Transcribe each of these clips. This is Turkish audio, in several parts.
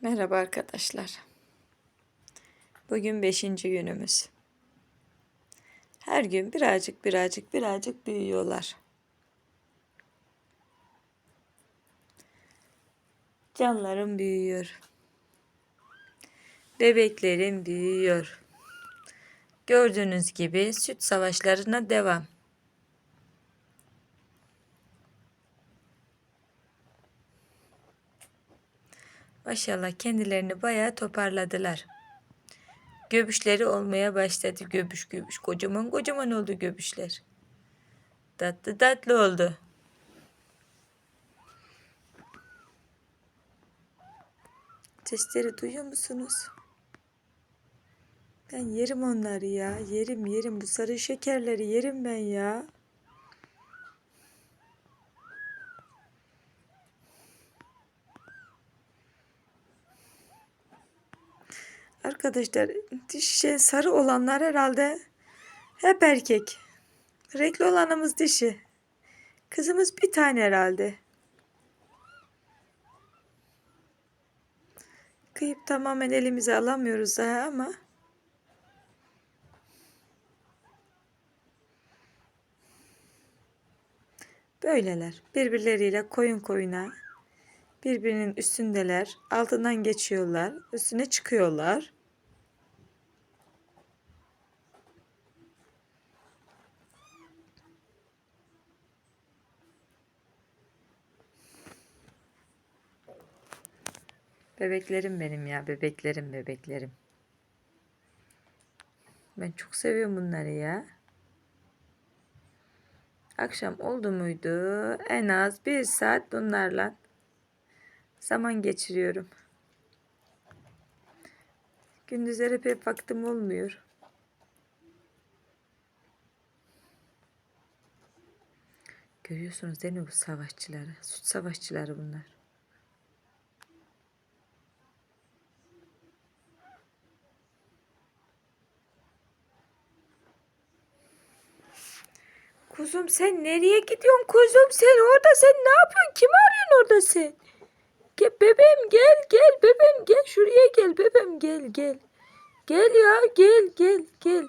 Merhaba arkadaşlar. Bugün beşinci günümüz. Her gün birazcık birazcık birazcık büyüyorlar. Canlarım büyüyor. Bebeklerim büyüyor. Gördüğünüz gibi süt savaşlarına devam. Maşallah kendilerini bayağı toparladılar. Göbüşleri olmaya başladı. Göbüş göbüş. Kocaman kocaman oldu göbüşler. Tatlı tatlı oldu. Sesleri duyuyor musunuz? Ben yerim onları ya. Yerim yerim. Bu sarı şekerleri yerim ben ya. Arkadaşlar dişi sarı olanlar herhalde hep erkek. Renkli olanımız dişi. Kızımız bir tane herhalde. Kıyıp tamamen elimize alamıyoruz daha ama böyleler. Birbirleriyle koyun koyuna birbirinin üstündeler. Altından geçiyorlar. Üstüne çıkıyorlar. Bebeklerim benim ya. Bebeklerim bebeklerim. Ben çok seviyorum bunları ya. Akşam oldu muydu en az bir saat bunlarla zaman geçiriyorum. Gündüzleri pek vaktim olmuyor. Görüyorsunuz değil mi bu savaşçıları? Süt savaşçıları bunlar. Kuzum sen nereye gidiyorsun kuzum sen orada sen ne yapıyorsun kim arıyorsun orada sen? Gel bebeğim gel gel bebeğim gel şuraya gel bebeğim gel gel. Gel ya gel gel gel.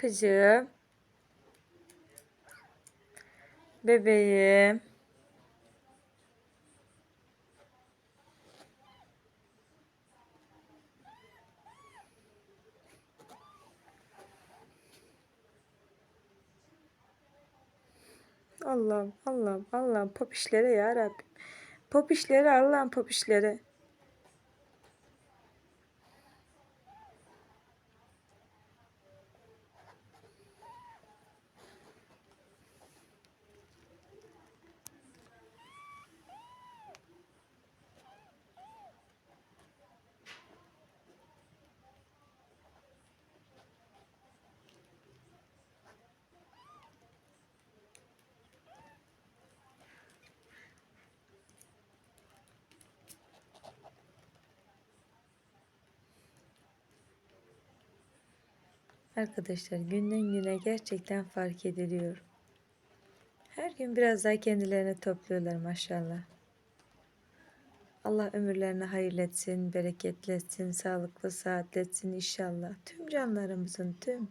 Kızım. Bebeğim. Allah'ım Allah'ım Allah'ım popişlere ya Rabbim. Popişlere Allah'ım popişlere. Arkadaşlar günden güne gerçekten fark ediliyor. Her gün biraz daha kendilerini topluyorlar maşallah. Allah ömürlerini hayırletsin, bereketletsin, sağlıklı saatletsin inşallah. Tüm canlarımızın tüm.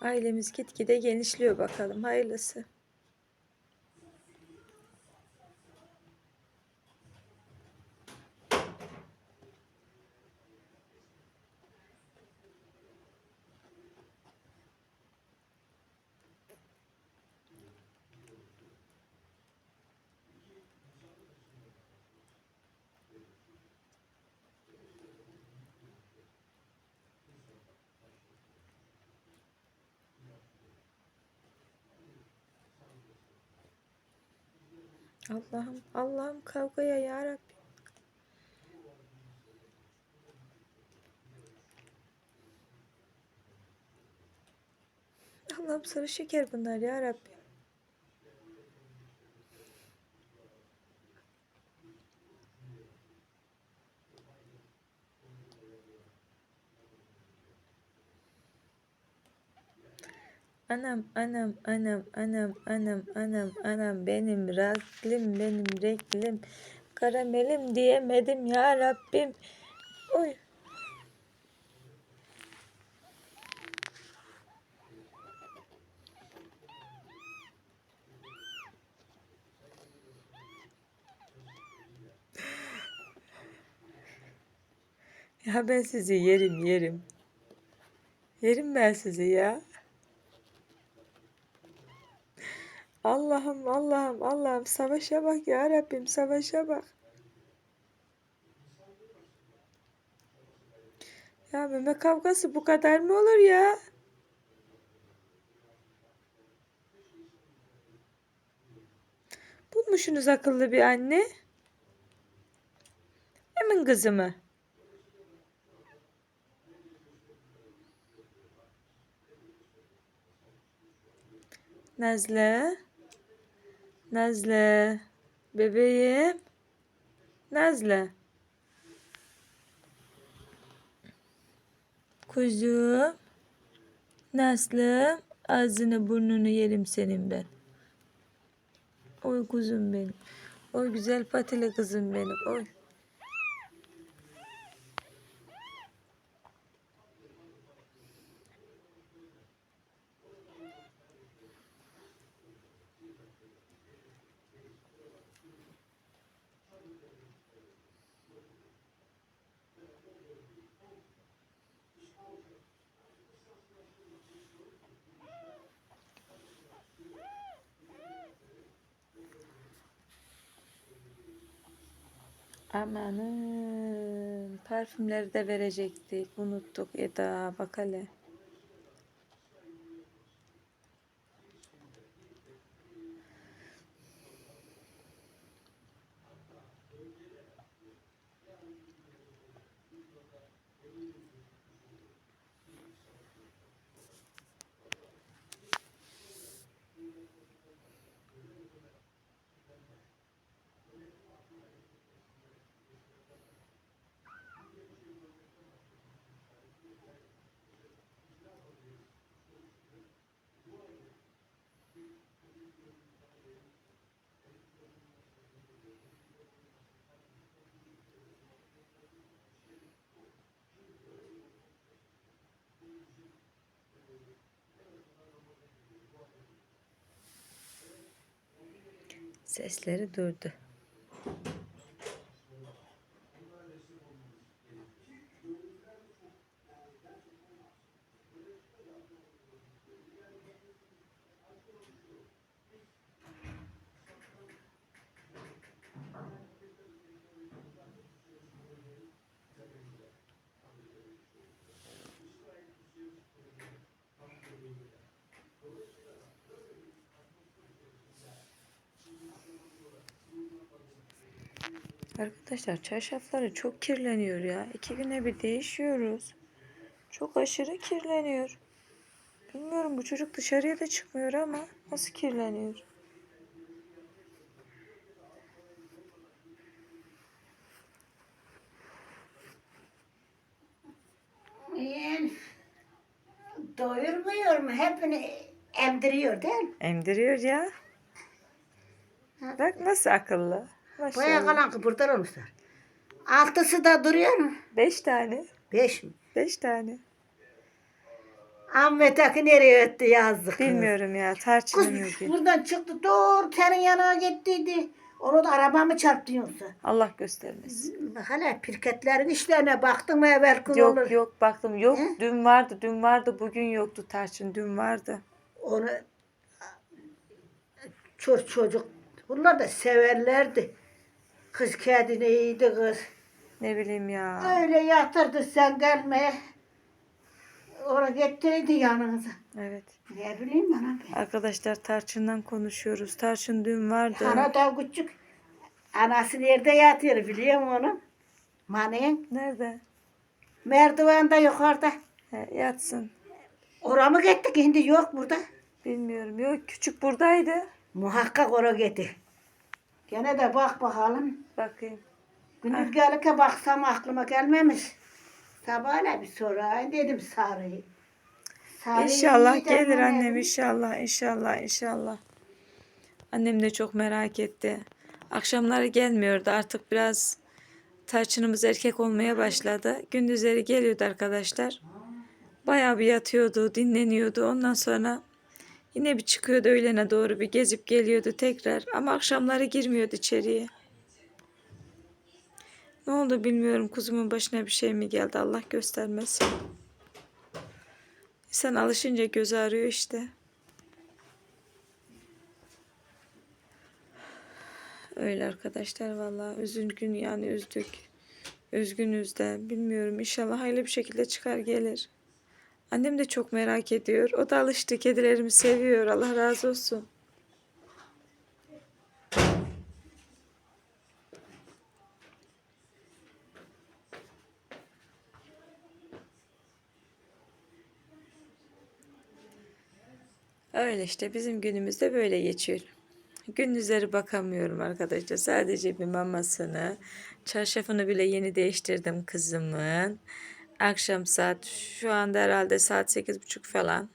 Ailemiz gitgide genişliyor bakalım hayırlısı. Allah'ım, Allah'ım kavgaya ya Rabbi. Allah'ım sarı şeker bunlar ya Rabbi. Anam, anam, anam, anam, anam, anam, anam benim raklim, benim reklim, karamelim diyemedim ya Rabbim. Oy. Ya ben sizi yerim yerim. Yerim ben sizi ya. Allah'ım Allah'ım Allah'ım savaşa bak ya Rabbim savaşa bak. Ya meme kavgası bu kadar mı olur ya? Bulmuşsunuz akıllı bir anne. Hemen kızımı. Nazlı. Nazlı. Bebeğim. Nazlı. Kuzum. Nazlı. Ağzını burnunu yerim senin ben. Oy kuzum benim. Oy güzel patili kızım benim. Oy. Amanın parfümleri de verecektik. Unuttuk Eda bak hele. Sesleri durdu. Arkadaşlar çarşafları çok kirleniyor ya. İki güne bir değişiyoruz. Çok aşırı kirleniyor. Bilmiyorum bu çocuk dışarıya da çıkmıyor ama nasıl kirleniyor? Yani, doyurmuyor mu? Hepini emdiriyor değil mi? Emdiriyor ya. Bak nasıl akıllı. Baya Maşallah. kalan kıpırtar olmuşlar. Altısı da duruyor mu? Beş tane. Beş mi? Beş tane. Ahmet Akı nereye öttü yazdık. Bilmiyorum ya. Tarçının Kız buradan çıktı dur senin yanına gittiydi. Onu da araba mı çarptı yoksa? Allah göstermesin. Hele pirketlerin işlerine baktın mı evvel kız Yok olur. yok baktım. Yok He? dün vardı. Dün vardı. Bugün yoktu tarçın. Dün vardı. Onu çocuk bunlar da severlerdi. Kız kendine iyiydi kız. Ne bileyim ya. Öyle yatırdı sen gelmeye. Oraya getirdi yanınıza. Evet. Ne bileyim anam ben. Arkadaşlar tarçından konuşuyoruz. Tarçın dün vardı. Ana da küçük. Anası nerede yatıyor biliyor musun onu? Manen. Nerede? Merdivende yukarıda. He, yatsın. Oraya mı gittik? Şimdi yok burada. Bilmiyorum. Yok küçük buradaydı. Muhakkak oraya gitti. Gene de bak bakalım. Bakayım. Gündüz gelirken baksam aklıma gelmemiş. Sabahla bir sorayım dedim sarıyı. Sarıyı İnşallah gelir annem inşallah inşallah inşallah. Annem de çok merak etti. Akşamları gelmiyordu artık biraz tarçınımız erkek olmaya başladı. Gündüzleri geliyordu arkadaşlar. Bayağı bir yatıyordu, dinleniyordu. Ondan sonra yine bir çıkıyordu öğlene doğru bir gezip geliyordu tekrar. Ama akşamları girmiyordu içeriye. Ne oldu bilmiyorum. Kuzumun başına bir şey mi geldi? Allah göstermesin. Sen alışınca göz ağrıyor işte. Öyle arkadaşlar vallahi üzgün yani üzdük. Üzgünüz de bilmiyorum inşallah hayırlı bir şekilde çıkar gelir. Annem de çok merak ediyor. O da alıştı. Kedilerimi seviyor. Allah razı olsun. Öyle işte bizim günümüz de böyle geçiyor. Gündüzleri bakamıyorum arkadaşlar. Sadece bir mamasını, çarşafını bile yeni değiştirdim kızımın. Akşam saat şu anda herhalde saat sekiz buçuk falan.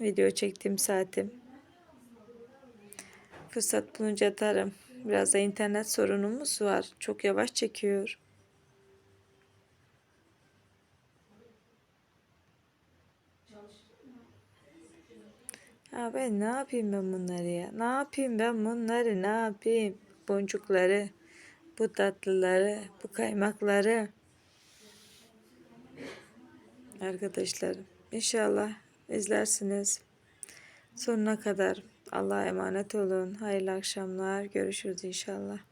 Video çektiğim saatim. Fırsat bulunca atarım. Biraz da internet sorunumuz var. Çok yavaş çekiyor. Ya ben ne yapayım ben bunları ya? Ne yapayım ben bunları? Ne yapayım? Boncukları, bu tatlıları, bu kaymakları. Arkadaşlarım inşallah izlersiniz. Sonuna kadar Allah'a emanet olun. Hayırlı akşamlar. Görüşürüz inşallah.